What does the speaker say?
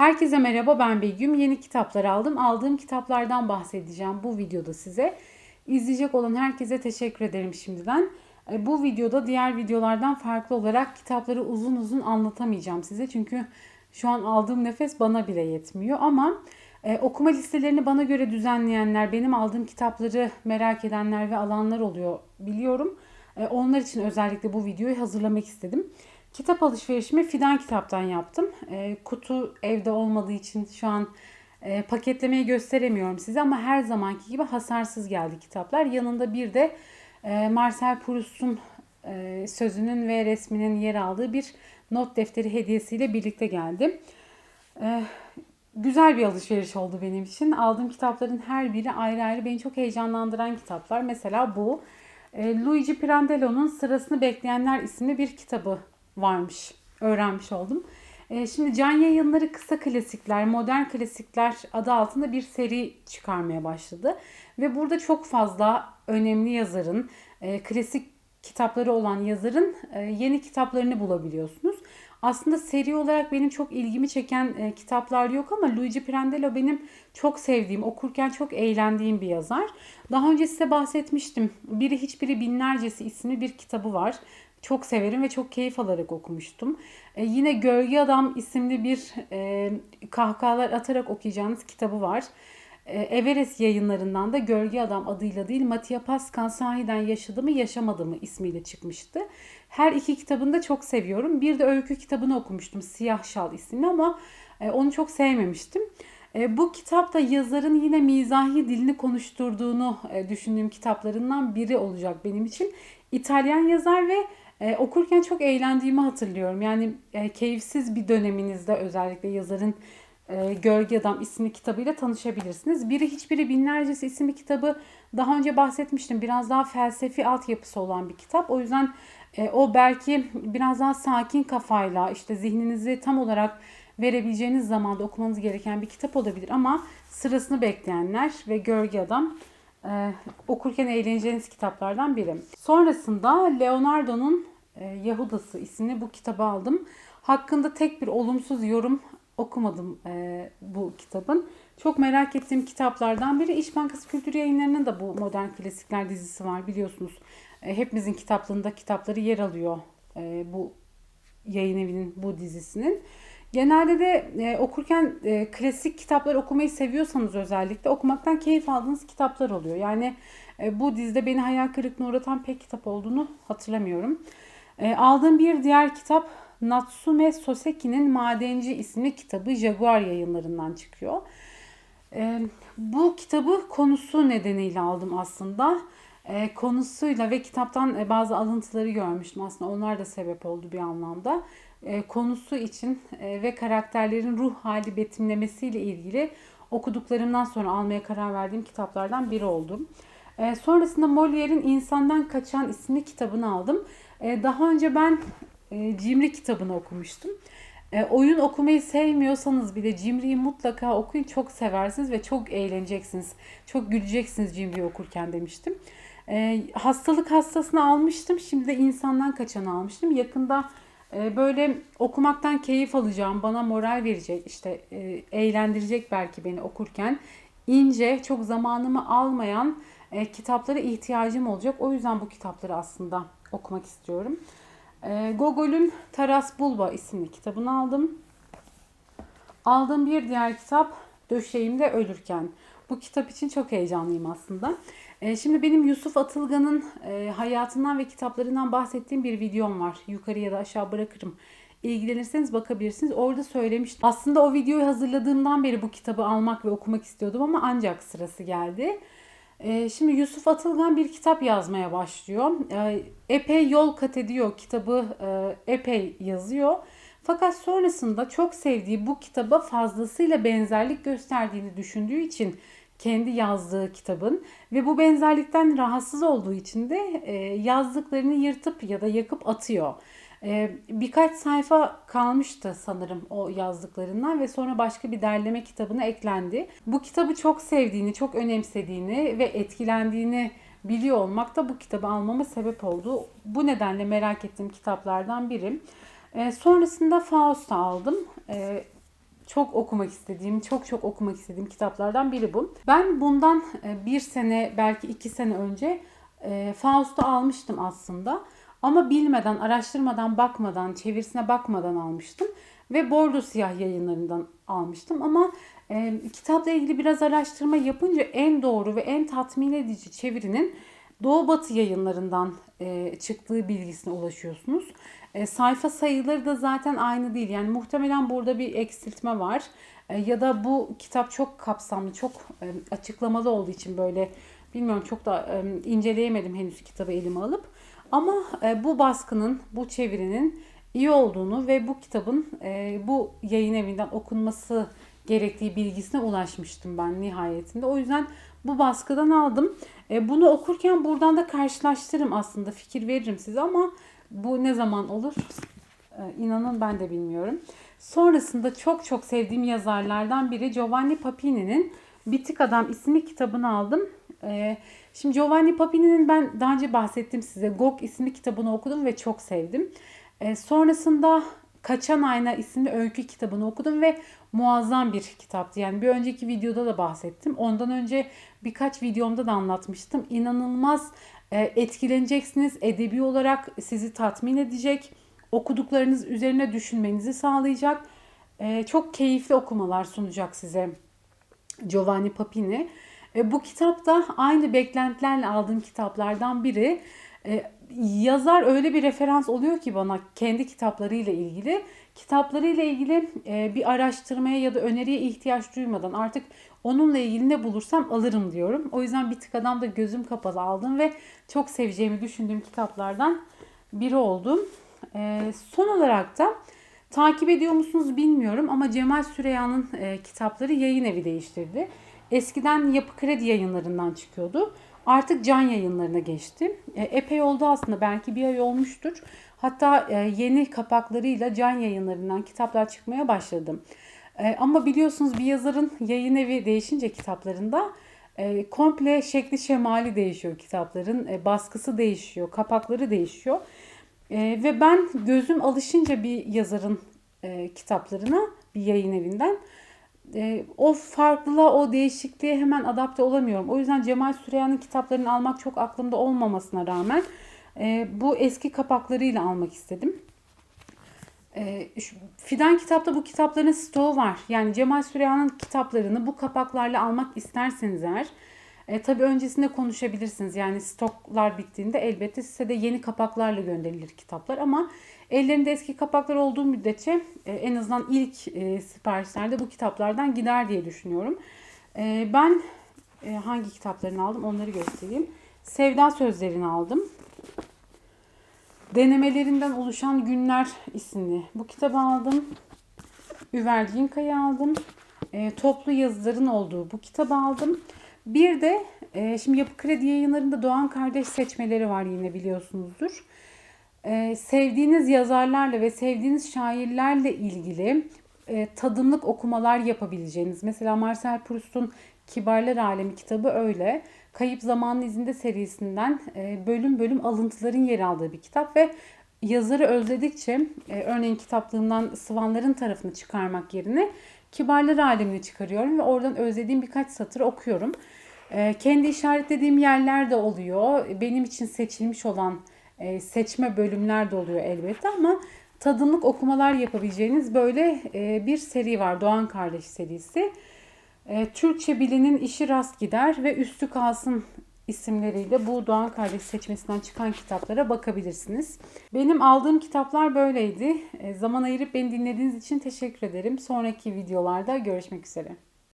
Herkese merhaba ben Begüm. Yeni kitaplar aldım. Aldığım kitaplardan bahsedeceğim bu videoda size. İzleyecek olan herkese teşekkür ederim şimdiden. E, Bu videoda diğer videolardan farklı olarak kitapları uzun uzun anlatamayacağım size. Çünkü şu an aldığım nefes bana bile yetmiyor. Ama e, okuma listelerini bana göre düzenleyenler, benim aldığım kitapları merak edenler ve alanlar oluyor biliyorum. E, Onlar için özellikle bu videoyu hazırlamak istedim. Kitap alışverişimi Fidan Kitap'tan yaptım. E, kutu evde olmadığı için şu an e, paketlemeyi gösteremiyorum size ama her zamanki gibi hasarsız geldi kitaplar. Yanında bir de e, Marcel Proust'un e, sözünün ve resminin yer aldığı bir not defteri hediyesiyle birlikte geldi. E, güzel bir alışveriş oldu benim için. Aldığım kitapların her biri ayrı ayrı beni çok heyecanlandıran kitaplar. Mesela bu e, Luigi Pirandello'nun Sırasını Bekleyenler isimli bir kitabı varmış. Öğrenmiş oldum. E, şimdi Can Yayınları Kısa Klasikler, Modern Klasikler adı altında bir seri çıkarmaya başladı. Ve burada çok fazla önemli yazarın, e, klasik kitapları olan yazarın e, yeni kitaplarını bulabiliyorsunuz. Aslında seri olarak benim çok ilgimi çeken kitaplar yok ama Luigi Pirandello benim çok sevdiğim, okurken çok eğlendiğim bir yazar. Daha önce size bahsetmiştim. Biri Hiçbiri Binlercesi isimli bir kitabı var. Çok severim ve çok keyif alarak okumuştum. E, yine Gölge Adam isimli bir e, kahkahalar atarak okuyacağınız kitabı var. E, Everest yayınlarından da Gölge Adam adıyla değil Mattia Pascal sahiden yaşadı mı yaşamadı mı ismiyle çıkmıştı. Her iki kitabını da çok seviyorum. Bir de öykü kitabını okumuştum Siyah Şal isimli ama e, onu çok sevmemiştim. E, bu kitap da yazarın yine mizahi dilini konuşturduğunu e, düşündüğüm kitaplarından biri olacak benim için. İtalyan yazar ve e, okurken çok eğlendiğimi hatırlıyorum. Yani e, keyifsiz bir döneminizde özellikle yazarın e, Gölge Adam isimli kitabıyla tanışabilirsiniz. Biri Hiçbiri Binlercesi isimli kitabı daha önce bahsetmiştim. Biraz daha felsefi altyapısı olan bir kitap. O yüzden e, o belki biraz daha sakin kafayla işte zihninizi tam olarak verebileceğiniz zamanda okumanız gereken bir kitap olabilir. Ama sırasını bekleyenler ve Gölge Adam e, okurken eğleneceğiniz kitaplardan biri. Sonrasında Leonardo'nun Yahudası isimli bu kitabı aldım. Hakkında tek bir olumsuz yorum okumadım e, bu kitabın. Çok merak ettiğim kitaplardan biri. İş Bankası Kültür Yayınları'nın da bu Modern Klasikler dizisi var biliyorsunuz. E, hepimizin kitaplığında kitapları yer alıyor e, bu yayın evinin bu dizisinin. Genelde de e, okurken e, klasik kitaplar okumayı seviyorsanız özellikle okumaktan keyif aldığınız kitaplar oluyor. Yani e, bu dizide beni hayal kırıklığına uğratan pek kitap olduğunu hatırlamıyorum. E, aldığım bir diğer kitap Natsume Soseki'nin Madenci isimli kitabı Jaguar yayınlarından çıkıyor. E, bu kitabı konusu nedeniyle aldım aslında. E, konusuyla ve kitaptan e, bazı alıntıları görmüştüm aslında. Onlar da sebep oldu bir anlamda. E, konusu için e, ve karakterlerin ruh hali betimlemesiyle ilgili okuduklarımdan sonra almaya karar verdiğim kitaplardan biri oldu. E, sonrasında Molière'in İnsandan Kaçan isimli kitabını aldım. E, daha önce ben e, Cimri kitabını okumuştum. E, oyun okumayı sevmiyorsanız bile Cimri'yi mutlaka okuyun. Çok seversiniz ve çok eğleneceksiniz. Çok güleceksiniz Cimri'yi okurken demiştim. Hastalık hastasını almıştım. Şimdi de insandan kaçanı almıştım. Yakında böyle okumaktan keyif alacağım, bana moral verecek, işte eğlendirecek belki beni okurken ince, çok zamanımı almayan kitaplara ihtiyacım olacak. O yüzden bu kitapları aslında okumak istiyorum. E, Gogol'ün Taras Bulba isimli kitabını aldım. Aldığım bir diğer kitap Döşeğimde Ölürken. Bu kitap için çok heyecanlıyım aslında. E, şimdi benim Yusuf Atılgan'ın e, hayatından ve kitaplarından bahsettiğim bir videom var. Yukarı ya da aşağı bırakırım. İlgilenirseniz bakabilirsiniz. Orada söylemiştim. Aslında o videoyu hazırladığımdan beri bu kitabı almak ve okumak istiyordum ama ancak sırası geldi. E, şimdi Yusuf Atılgan bir kitap yazmaya başlıyor. E, epey yol kat ediyor. Kitabı e, epey yazıyor. Fakat sonrasında çok sevdiği bu kitaba fazlasıyla benzerlik gösterdiğini düşündüğü için kendi yazdığı kitabın ve bu benzerlikten rahatsız olduğu için de e, yazdıklarını yırtıp ya da yakıp atıyor. E, birkaç sayfa kalmıştı sanırım o yazdıklarından ve sonra başka bir derleme kitabına eklendi. Bu kitabı çok sevdiğini, çok önemsediğini ve etkilendiğini biliyor olmak da bu kitabı almama sebep oldu. Bu nedenle merak ettiğim kitaplardan biri. E, sonrasında Faust'u aldım. E, çok okumak istediğim, çok çok okumak istediğim kitaplardan biri bu. Ben bundan e, bir sene, belki iki sene önce e, Faust'u almıştım aslında. Ama bilmeden, araştırmadan, bakmadan, çevirisine bakmadan almıştım. Ve Bordo Siyah yayınlarından almıştım. Ama e, kitapla ilgili biraz araştırma yapınca en doğru ve en tatmin edici çevirinin Doğu Batı yayınlarından e, çıktığı bilgisine ulaşıyorsunuz. E, sayfa sayıları da zaten aynı değil. Yani muhtemelen burada bir eksiltme var. E, ya da bu kitap çok kapsamlı, çok e, açıklamalı olduğu için böyle bilmiyorum çok da e, inceleyemedim henüz kitabı elime alıp. Ama e, bu baskının, bu çevirinin iyi olduğunu ve bu kitabın e, bu yayın evinden okunması gerektiği bilgisine ulaşmıştım ben nihayetinde. O yüzden bu baskıdan aldım. E, bunu okurken buradan da karşılaştırırım aslında. Fikir veririm size ama bu ne zaman olur? İnanın ben de bilmiyorum. Sonrasında çok çok sevdiğim yazarlardan biri Giovanni Papini'nin Bitik Adam isimli kitabını aldım. E, şimdi Giovanni Papini'nin ben daha önce bahsettim size. Gog isimli kitabını okudum ve çok sevdim. E, sonrasında Kaçan Ayna isimli öykü kitabını okudum ve muazzam bir kitaptı. Yani bir önceki videoda da bahsettim. Ondan önce birkaç videomda da anlatmıştım. İnanılmaz e, etkileneceksiniz. Edebi olarak sizi tatmin edecek. Okuduklarınız üzerine düşünmenizi sağlayacak. E, çok keyifli okumalar sunacak size Giovanni Papini. E, bu kitap da aynı beklentilerle aldığım kitaplardan biri. Yazar öyle bir referans oluyor ki bana kendi kitaplarıyla ilgili. Kitaplarıyla ilgili bir araştırmaya ya da öneriye ihtiyaç duymadan artık Onunla ilgili ne bulursam alırım diyorum. O yüzden bir tık adam da gözüm kapalı aldım ve çok seveceğimi düşündüğüm kitaplardan biri oldu. E, son olarak da takip ediyor musunuz bilmiyorum ama Cemal Süreyya'nın e, kitapları yayın evi değiştirdi. Eskiden Yapı Kredi yayınlarından çıkıyordu. Artık can yayınlarına geçti. E, epey oldu aslında belki bir ay olmuştur. Hatta e, yeni kapaklarıyla can yayınlarından kitaplar çıkmaya başladı. E, ama biliyorsunuz bir yazarın yayın evi değişince kitaplarında e, komple şekli şemali değişiyor kitapların. E, baskısı değişiyor, kapakları değişiyor. E, ve ben gözüm alışınca bir yazarın e, kitaplarına bir yayın evinden e, o farklılığa, o değişikliğe hemen adapte olamıyorum. O yüzden Cemal Süreyya'nın kitaplarını almak çok aklımda olmamasına rağmen e, bu eski kapaklarıyla almak istedim. E, Fidan kitapta bu kitapların stoğu var. Yani Cemal Süreyya'nın kitaplarını bu kapaklarla almak isterseniz eğer e, tabii öncesinde konuşabilirsiniz. Yani stoklar bittiğinde elbette size de yeni kapaklarla gönderilir kitaplar ama ellerinde eski kapaklar olduğu müddetçe e, en azından ilk e, siparişlerde bu kitaplardan gider diye düşünüyorum. E, ben e, hangi kitaplarını aldım onları göstereyim. Sevda Sözlerini aldım. Denemelerinden oluşan Günler isimli bu kitabı aldım. Üvercinka'yı aldım. E, toplu yazıların olduğu bu kitabı aldım. Bir de e, şimdi Yapı Kredi yayınlarında Doğan Kardeş seçmeleri var yine biliyorsunuzdur. E, sevdiğiniz yazarlarla ve sevdiğiniz şairlerle ilgili e, tadımlık okumalar yapabileceğiniz. Mesela Marcel Proust'un Kibarlar Alemi kitabı öyle. Kayıp Zamanın İzinde serisinden e, bölüm bölüm alıntıların yer aldığı bir kitap ve yazarı özledikçe e, örneğin kitaplığımdan Sıvanların tarafını çıkarmak yerine Kibarlar Alemini çıkarıyorum ve oradan özlediğim birkaç satır okuyorum. E, kendi işaretlediğim yerler de oluyor. Benim için seçilmiş olan seçme bölümler de oluyor elbette ama tadımlık okumalar yapabileceğiniz böyle bir seri var. Doğan Kardeş serisi. E, Türkçe bilinin işi rast gider ve üstü kalsın isimleriyle bu Doğan Kardeş seçmesinden çıkan kitaplara bakabilirsiniz. Benim aldığım kitaplar böyleydi. E, zaman ayırıp beni dinlediğiniz için teşekkür ederim. Sonraki videolarda görüşmek üzere.